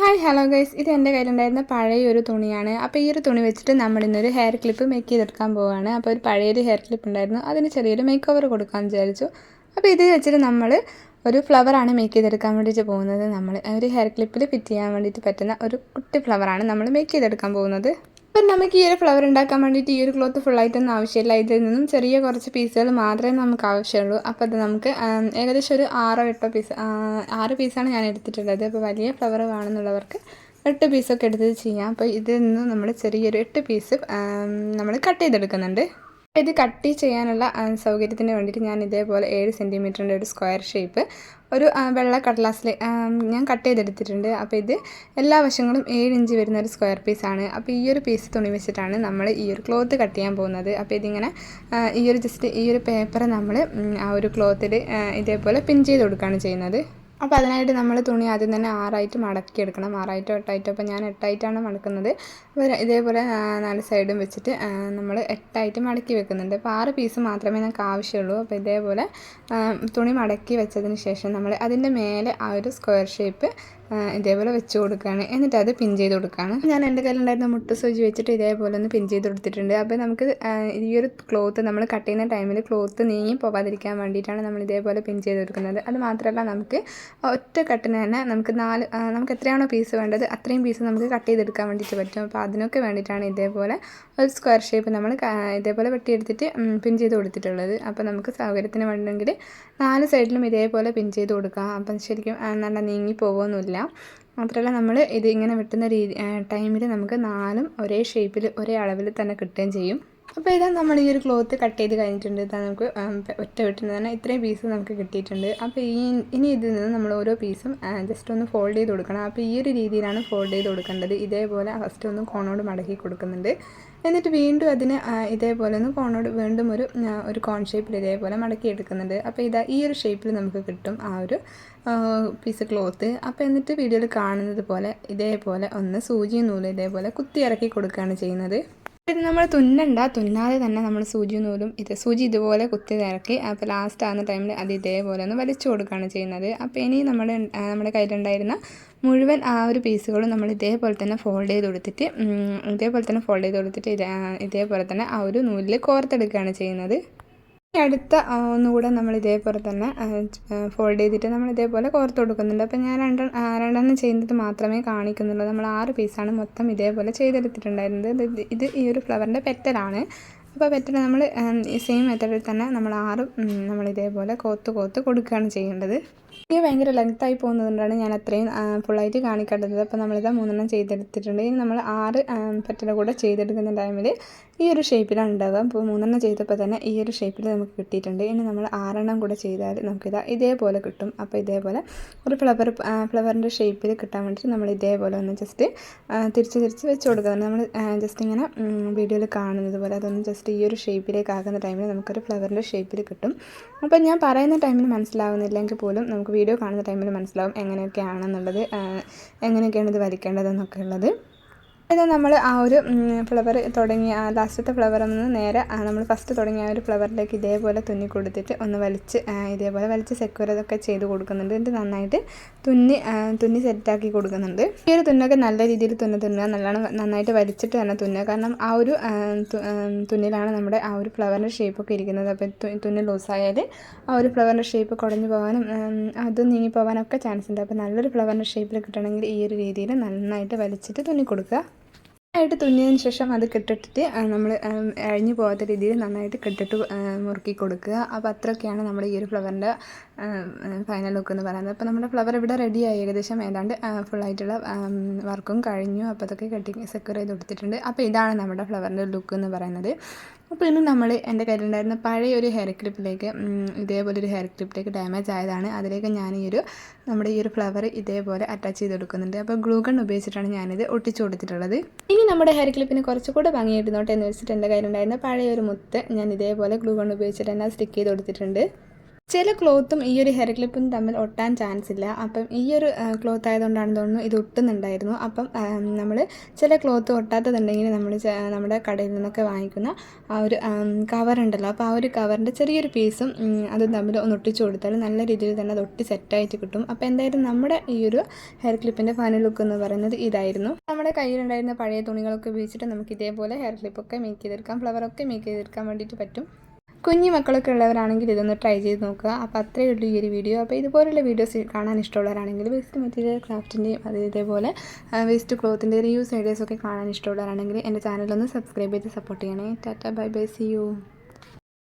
Hi hello guys ഇത് എന്റെ കയ്യിലുണ്ടായിരുന്ന പഴയ ഒരു തുണിയാണ്. അപ്പോൾ ഈ ഒരു തുണി വെച്ചിട്ട് നമ്മൾ ഇന്നൊരു ഹെയർ ക്ലിപ്പ് മേക്ക് ചെയ്തെടുക്കാൻ പോവുകയാണ് അപ്പോൾ ഒരു പഴയൊരു ഹെയർ ക്ലിപ്പ് ഉണ്ടായിരുന്നു. അതിന് ചെറിയൊരു മേക്ക് ഓവർ കൊടുക്കാമെന്ന് വിചാരിച്ചു. അപ്പോൾ ഇത് വെച്ചിട്ട് നമ്മൾ ഒരു ഫ്ലവറാണ് മേക്ക് ചെയ്തെടുക്കാൻ വേണ്ടിയിട്ട് പോകുന്നത്. നമ്മൾ ഒരു ഹെയർ ക്ലിപ്പിൽ ഫിറ്റ് ചെയ്യാൻ വേണ്ടിയിട്ട് പറ്റുന്ന ഒരു കുട്ടി ഫ്ലവറാണ് നമ്മൾ മേക്ക് ചെയ്തെടുക്കാൻ പോകുന്നത്. അപ്പം നമുക്ക് ഈ ഒരു ഫ്ലവർ ഉണ്ടാക്കാൻ വേണ്ടിയിട്ട് ഈ ഒരു ക്ലോത്ത് ഫുള്ളായിട്ടൊന്നും ആവശ്യമില്ല. ഇതിൽ നിന്നും ചെറിയ കുറച്ച് പീസുകൾ മാത്രമേ നമുക്ക് ആവശ്യമുള്ളൂ. അപ്പോൾ അത് നമുക്ക് ഏകദേശം ഒരു ആറോ എട്ടോ പീസ് ആറ് പീസാണ് ഞാൻ എടുത്തിട്ടുള്ളത്. അപ്പോൾ വലിയ ഫ്ലവർ വേണമെന്നുള്ളവർക്ക് എട്ട് പീസൊക്കെ എടുത്ത് ചെയ്യാം. അപ്പോൾ ഇതിൽ നിന്ന് നമ്മൾ ചെറിയൊരു എട്ട് പീസ് നമ്മൾ കട്ട് ചെയ്തെടുക്കുന്നുണ്ട്. ഇത് കട്ട് ചെയ്യാനുള്ള സൗകര്യത്തിന് വേണ്ടിയിട്ട് ഞാൻ ഇതേപോലെ ഏഴ് സെന്റിമീറ്ററിന്റെ ഒരു സ്ക്വയർ ഷേപ്പ് ഒരു വെള്ള കടലാസിൽ ഞാൻ കട്ട് ചെയ്തെടുത്തിട്ടുണ്ട്. അപ്പോൾ ഇത് എല്ലാ വശങ്ങളും ഏഴ് ഇഞ്ച് വരുന്ന ഒരു സ്ക്വയർ പീസാണ് അപ്പോൾ ഈ ഒരു പീസ് തുണി വെച്ചിട്ടാണ് നമ്മൾ ഈ ഒരു ക്ലോത്ത് കട്ട് ചെയ്യാൻ പോകുന്നത്. അപ്പോൾ ഇതിങ്ങനെ ഈ ഒരു ജസ്റ്റ് ഈ ഒരു പേപ്പർ നമ്മൾ ആ ഒരു ക്ലോത്തിൽ ഇതേപോലെ പിൻ ചെയ്ത് കൊടുക്കുകയാണ് ചെയ്യുന്നത്. അപ്പോൾ അതിനായിട്ട് നമ്മൾ തുണി ആദ്യം തന്നെ ആറായിട്ട് മടക്കിയെടുക്കണം. ആറായിട്ടോ എട്ടായിട്ടോ അപ്പോൾ ഞാൻ എട്ടായിട്ടാണ് മടക്കുന്നത്. അപ്പോൾ ഇതേപോലെ നാല് സൈഡും വെച്ചിട്ട് നമ്മൾ എട്ടായിട്ട് മടക്കി വെക്കുന്നുണ്ട്. അപ്പോൾ ആറ് പീസ് മാത്രമേ നമുക്ക് ആവശ്യമുള്ളൂ. അപ്പോൾ ഇതേപോലെ തുണി മടക്കി വെച്ചതിന് ശേഷം നമ്മൾ അതിന്റെ മേലെ ആ ഒരു സ്ക്വയർ ഷേപ്പ് ഇതേപോലെ വെച്ച് കൊടുക്കുകയാണ് എന്നിട്ട് അത് പിൻ ചെയ്ത് കൊടുക്കുകയാണ് ഞാൻ എന്റെ കയ്യിലുണ്ടായിരുന്ന മുട്ട സൂചി വെച്ചിട്ട് ഇതേപോലെ ഒന്ന് പിൻ ചെയ്ത് കൊടുത്തിട്ടുണ്ട്. അപ്പോൾ നമുക്ക് ഈ ഒരു ക്ലോത്ത് നമ്മൾ കട്ട് ചെയ്യുന്ന ടൈമിൽ ക്ലോത്ത് നീങ്ങി പോകാതിരിക്കാൻ വേണ്ടിയിട്ടാണ് നമ്മൾ ഇതേപോലെ പിൻ ചെയ്ത് കൊടുക്കുന്നത്. അത് മാത്രമല്ല നമുക്ക് ഒറ്റ കട്ടിന് തന്നെ നമുക്ക് നാല് നമുക്ക് എത്രയാണോ പീസ് വേണ്ടത് അത്രയും പീസ് നമുക്ക് കട്ട് ചെയ്തെടുക്കാൻ വേണ്ടിയിട്ട് പറ്റും. അപ്പോൾ അതിനൊക്കെ വേണ്ടിയിട്ടാണ് ഇതേപോലെ ഒരു സ്ക്വയർ ഷേപ്പ് നമ്മൾ ഇതേപോലെ വെട്ടിയെടുത്തിട്ട് പിൻ ചെയ്ത് കൊടുത്തിട്ടുള്ളത്. അപ്പോൾ നമുക്ക് സൗകര്യത്തിന് വേണമെങ്കിൽ നാല് സൈഡിലും ഇതേപോലെ പിൻ ചെയ്ത് കൊടുക്കാം. അപ്പം ശരിക്കും നല്ല നീങ്ങി പോകുമൊന്നുമില്ല മാത്രമല്ല നമ്മൾ ഇത് ഇങ്ങനെ വെട്ടുന്ന രീതി ടൈമിൽ നമുക്ക് നാലും ഒരേ ഷേപ്പിൽ ഒരേ അളവിൽ തന്നെ കിട്ടുകയും ചെയ്യും. അപ്പോൾ ഇതാ നമ്മൾ ഈ ഒരു ക്ലോത്ത് കട്ട് ചെയ്ത് കഴിഞ്ഞിട്ടുണ്ട്. ഇതാ നമുക്ക് ഒറ്റ വെട്ടിന് തന്നെ ഇത്രയും പീസ് നമുക്ക് കിട്ടിയിട്ടുണ്ട്. അപ്പോൾ ഈ ഇനി ഇതിൽ നിന്ന് നമ്മൾ ഓരോ പീസും ജസ്റ്റ് ഒന്ന് ഫോൾഡ് ചെയ്ത് കൊടുക്കണം. അപ്പോൾ ഈ ഒരു രീതിയിലാണ് ഫോൾഡ് ചെയ്ത് കൊടുക്കേണ്ടത്. ഇതേപോലെ ഫസ്റ്റ് ഒന്ന് കോണോട് മടക്കി കൊടുക്കുന്നുണ്ട്. എന്നിട്ട് വീണ്ടും അതിന് ഇതേപോലെ ഒന്ന് കോണോട് വീണ്ടും ഒരു ഒരു കോൺ ഷേപ്പിൽ ഇതേപോലെ മടക്കി എടുക്കുന്നുണ്ട്. അപ്പോൾ ഇതാ ഈ ഒരു ഷേപ്പിൽ നമുക്ക് കിട്ടും ആ ഒരു പീസ് ക്ലോത്ത് അപ്പോൾ എന്നിട്ട് വീഡിയോയിൽ കാണുന്നത് പോലെ ഇതേപോലെ ഒന്ന് സൂചിയും നൂൽ ഇതേപോലെ കുത്തി ഇറക്കി കൊടുക്കുകയാണ് ചെയ്യുന്നത്. ഇത് നമ്മൾ തുന്നണ്ട. തുന്നാതെ തന്നെ നമ്മൾ സൂചി നൂലും ഇത് സൂചി ഇതുപോലെ കുത്തി നിറക്കി അപ്പോൾ ലാസ്റ്റ് ആകുന്ന ടൈമിൽ അത് ഇതേപോലെ ഒന്ന് വലിച്ചു കൊടുക്കുകയാണ് ചെയ്യുന്നത്. അപ്പോൾ ഇനി നമ്മൾ നമ്മുടെ കയ്യിലുണ്ടായിരുന്ന മുഴുവൻ ആ ഒരു പീസുകളും നമ്മൾ ഇതേപോലെ തന്നെ ഫോൾഡ് ചെയ്ത് കൊടുത്തിട്ട് ഇതേപോലെ തന്നെ ഫോൾഡ് ചെയ്ത് കൊടുത്തിട്ട് ഇതേപോലെ തന്നെ ആ ഒരു നൂലിൽ കോർത്തെടുക്കുകയാണ് ചെയ്യുന്നത്. അടുത്ത ഒന്നുകൂടെ നമ്മൾ ഇതേപോലെ തന്നെ ഫോൾഡ് ചെയ്തിട്ട് നമ്മൾ ഇതേപോലെ കോർത്ത് കൊടുക്കുന്നുണ്ട്. അപ്പോൾ ഞാൻ രണ്ട് രണ്ടെണ്ണം ചെയ്യുന്നത് മാത്രമേ കാണിക്കുന്നുള്ളൂ. നമ്മൾ ആറ് പീസാണ് മൊത്തം ഇതേപോലെ ചെയ്തെടുത്തിട്ടുണ്ടായിരുന്നത്. ഇത് ഈ ഒരു ഫ്ലവറിന്റെ പെറ്റലാണ് അപ്പോൾ പെറ്റൽ നമ്മൾ സെയിം മെത്തേഡിൽ തന്നെ നമ്മൾ ആറ് നമ്മൾ ഇതേപോലെ കോത്ത് കോത്ത് കൊടുക്കുകയാണ് ചെയ്യേണ്ടത്. ഇത് ഭയങ്കര ലെങ്ത്തായി പോകുന്നതുകൊണ്ടാണ് ഞാൻ അത്രയും ഫുള്ളായിട്ട് കാണിക്കേണ്ടത് അപ്പോൾ നമ്മളിത് മൂന്നെണ്ണം ചെയ്തെടുത്തിട്ടുണ്ട്. ഇനി നമ്മൾ ആറ് പെറ്റല കൂടെ ചെയ്തെടുക്കുന്ന ടൈമിൽ ഈ ഒരു ഷേപ്പിലാണ് ഉണ്ടാവുക. അപ്പോൾ മൂന്നെണ്ണം ചെയ്തപ്പോൾ തന്നെ ഈ ഒരു ഷേപ്പിൽ നമുക്ക് കിട്ടിയിട്ടുണ്ട്. ഇനി നമ്മൾ ആറെണ്ണം കൂടെ ചെയ്താൽ നമുക്കിത് ഇതേപോലെ കിട്ടും. അപ്പോൾ ഇതേപോലെ ഒരു ഫ്ലവർ ഫ്ലവറിന്റെ ഷേപ്പിൽ കിട്ടാൻ വേണ്ടിയിട്ട് നമ്മൾ ഇതേപോലെ ഒന്ന് ജസ്റ്റ് തിരിച്ച് തിരിച്ച് വെച്ച് കൊടുക്കുക. നമ്മൾ ജസ്റ്റ് ഇങ്ങനെ വീഡിയോയിൽ കാണുന്നത് പോലെ അതൊന്ന് ജസ്റ്റ് ഈ ഒരു ഷേപ്പിലേക്ക് ആകുന്ന ടൈമിൽ നമുക്കൊരു ഫ്ലവറിന്റെ ഷേപ്പിൽ കിട്ടും. അപ്പോൾ ഞാൻ പറയുന്ന ടൈമിൽ മനസ്സിലാവുന്നില്ലെങ്കിൽ പോലും നമുക്ക് വീഡിയോ കാണുന്ന ടൈമിൽ മനസ്സിലാവും എങ്ങനെയൊക്കെയാണെന്നുള്ളത് എങ്ങനെയൊക്കെയാണ് ഇത് വരയ്ക്കേണ്ടതെന്നൊക്കെ ഉള്ളത്. ഇത് നമ്മൾ ആ ഒരു ഫ്ലവർ തുടങ്ങിയ ആ ലാസ്റ്റത്തെ ഫ്ലവറിൽ നിന്ന് നേരെ നമ്മൾ ഫസ്റ്റ് തുടങ്ങിയ ആ ഒരു ഫ്ലവറിലേക്ക് ഇതേപോലെ തുന്നി കൊടുത്തിട്ട് ഒന്ന് വലിച്ച് ഇതേപോലെ വലിച്ച് സെക്യൂർ ഇതൊക്കെ ചെയ്ത് കൊടുക്കുന്നുണ്ട്. എന്നിട്ട് നന്നായിട്ട് തുന്നി തുന്നി സെറ്റാക്കി കൊടുക്കുന്നുണ്ട്. ഈ ഒരു തുന്നൊക്കെ നല്ല രീതിയിൽ തുന്ന തുന്നുക നല്ലോണം നന്നായിട്ട് വലിച്ചിട്ട് തന്നെ തുന്നുക. കാരണം ആ ഒരു തുന്നിലാണ് നമ്മുടെ ആ ഒരു ഫ്ലവറിന്റെ ഷേപ്പൊക്കെ ഇരിക്കുന്നത്. അപ്പോൾ തുന്നി ലൂസായാൽ ആ ഒരു ഫ്ലവറിന്റെ ഷേപ്പ് കുടഞ്ഞു പോകാനും അത് നീങ്ങിപ്പോകാനൊക്കെ ചാൻസ് ഉണ്ട്. അപ്പോൾ നല്ലൊരു ഫ്ലവറിന്റെ ഷേപ്പിൽ കിട്ടണമെങ്കിൽ ഈ ഒരു രീതിയിൽ നന്നായിട്ട് വലിച്ചിട്ട് തുന്നി കൊടുക്കുക. ആയിട്ട് തുന്നിയതിന് ശേഷം അത് കെട്ടിട്ടിട്ട് നമ്മൾ അഴിഞ്ഞു പോകാത്ത രീതിയിൽ നന്നായിട്ട് കെട്ടിട്ട് മുറുക്കി കൊടുക്കുക. അപ്പോൾ അത്രയൊക്കെയാണ് നമ്മുടെ ഈ ഒരു ഫ്ലവറിന്റെ ഫൈനൽ ലുക്ക് എന്ന് പറയുന്നത്. അപ്പോൾ നമ്മുടെ ഫ്ലവർ ഇവിടെ റെഡിയായി ഏകദേശം ഏതാണ്ട് ഫുള്ളായിട്ടുള്ള വർക്കും കഴിഞ്ഞു. അപ്പോൾ അതൊക്കെ കെട്ടി സെക്യൂർ ചെയ്ത് കൊടുത്തിട്ടുണ്ട്. അപ്പോൾ ഇതാണ് നമ്മുടെ ഫ്ലവറിന്റെ ലുക്ക് എന്ന് പറയുന്നത്. അപ്പോൾ ഇന്ന് നമ്മൾ എന്റെ കയ്യിലുണ്ടായിരുന്ന പഴയ ഒരു ഹെയർ ക്ലിപ്പിലേക്ക് ഇതേപോലെ ഒരു ഹെയർ ക്ലിപ്പിലേക്ക് ഡാമേജ് ആയതാണ്. അതിലേക്ക് ഞാൻ ഈ ഒരു നമ്മുടെ ഈ ഒരു ഫ്ലവർ ഇതേപോലെ അറ്റാച്ച് ചെയ്ത് കൊടുക്കുന്നുണ്ട്. അപ്പോൾ ഗ്ലൂഗൺ ഉപയോഗിച്ചിട്ടാണ് ഞാനിത് ഒട്ടിച്ചു കൊടുത്തിട്ടുള്ളത്. ഇനി നമ്മുടെ ഹെയർ ക്ലിപ്പിന് കുറച്ചുകൂടെ ഭംഗിയായിരുന്നോട്ടെ എന്ന് വെച്ചിട്ട് എന്റെ കയ്യിലുണ്ടായിരുന്ന പഴയ ഒരു മുത്ത് ഞാൻ ഇതേപോലെ ഗ്ലൂഗൺ ഉപയോഗിച്ചിട്ട് തന്നെ സ്റ്റിക്ക് ചെയ്ത് കൊടുത്തിട്ടുണ്ട്. ചില ക്ലോത്തും ഈ ഒരു ഹെയർ ക്ലിപ്പും തമ്മിൽ ഒട്ടാൻ ചാൻസ് ഇല്ല. അപ്പം ഈ ഒരു ക്ലോത്ത് ആയതുകൊണ്ടാണ് തോന്നുന്നു ഇത് ഒട്ടുന്നുണ്ടായിരുന്നു. അപ്പം നമ്മൾ ചില ക്ലോത്ത് ഒട്ടാത്തതുണ്ടെങ്കിൽ നമ്മൾ നമ്മുടെ കടയിൽ നിന്നൊക്കെ വാങ്ങിക്കുന്ന ആ ഒരു കവർ ഉണ്ടല്ലോ. അപ്പോൾ ആ ഒരു കവറിന്റെ ചെറിയൊരു പീസും അതും തമ്മിൽ ഒന്ന് ഒട്ടിച്ചു കൊടുത്താൽ നല്ല രീതിയിൽ തന്നെ അത് ഒട്ടി സെറ്റായിട്ട് കിട്ടും. അപ്പോൾ എന്തായാലും നമ്മുടെ ഈ ഒരു ഹെയർ ക്ലിപ്പിന്റെ ഫൈനൽ ലുക്ക് എന്ന് പറയുന്നത് ഇതായിരുന്നു. നമ്മുടെ കയ്യിലുണ്ടായിരുന്ന പഴയ തുണികളൊക്കെ ഉപയോഗിച്ചിട്ട് നമുക്ക് ഇതേപോലെ ഹെയർ ക്ലിപ്പൊക്കെ മേക്ക് ചെയ്തെടുക്കാം. ഫ്ലവറൊക്കെ മേക്ക് ചെയ്തെടുക്കാൻ വേണ്ടിയിട്ട് പറ്റും. കുഞ്ഞു മക്കളൊക്കെ ഉള്ളവരാണെങ്കിൽ ഇതൊന്ന് ട്രൈ ചെയ്ത് നോക്കുക. അപ്പോൾ അത്രയേ ഉള്ളൂ ഈ ഒരു വീഡിയോ അപ്പോൾ ഇതുപോലുള്ള വീഡിയോസ് കാണാൻ ഇഷ്ടമുള്ളവരാണെങ്കിൽ വേസ്റ്റ് മെറ്റീരിയൽ ക്രാഫ്റ്റിന്റെയും അത് ഇതേപോലെ വേസ്റ്റ് ക്ലോത്തിന്റെ റിയൂസ് ഐഡിയാസൊക്കെ കാണാൻ ഇഷ്ടമുള്ളവരാണെങ്കിൽ എന്റെ ചാനലൊന്ന് സബ്സ്ക്രൈബ് ചെയ്ത് സപ്പോർട്ട് ചെയ്യണേ. Tata bye bye see you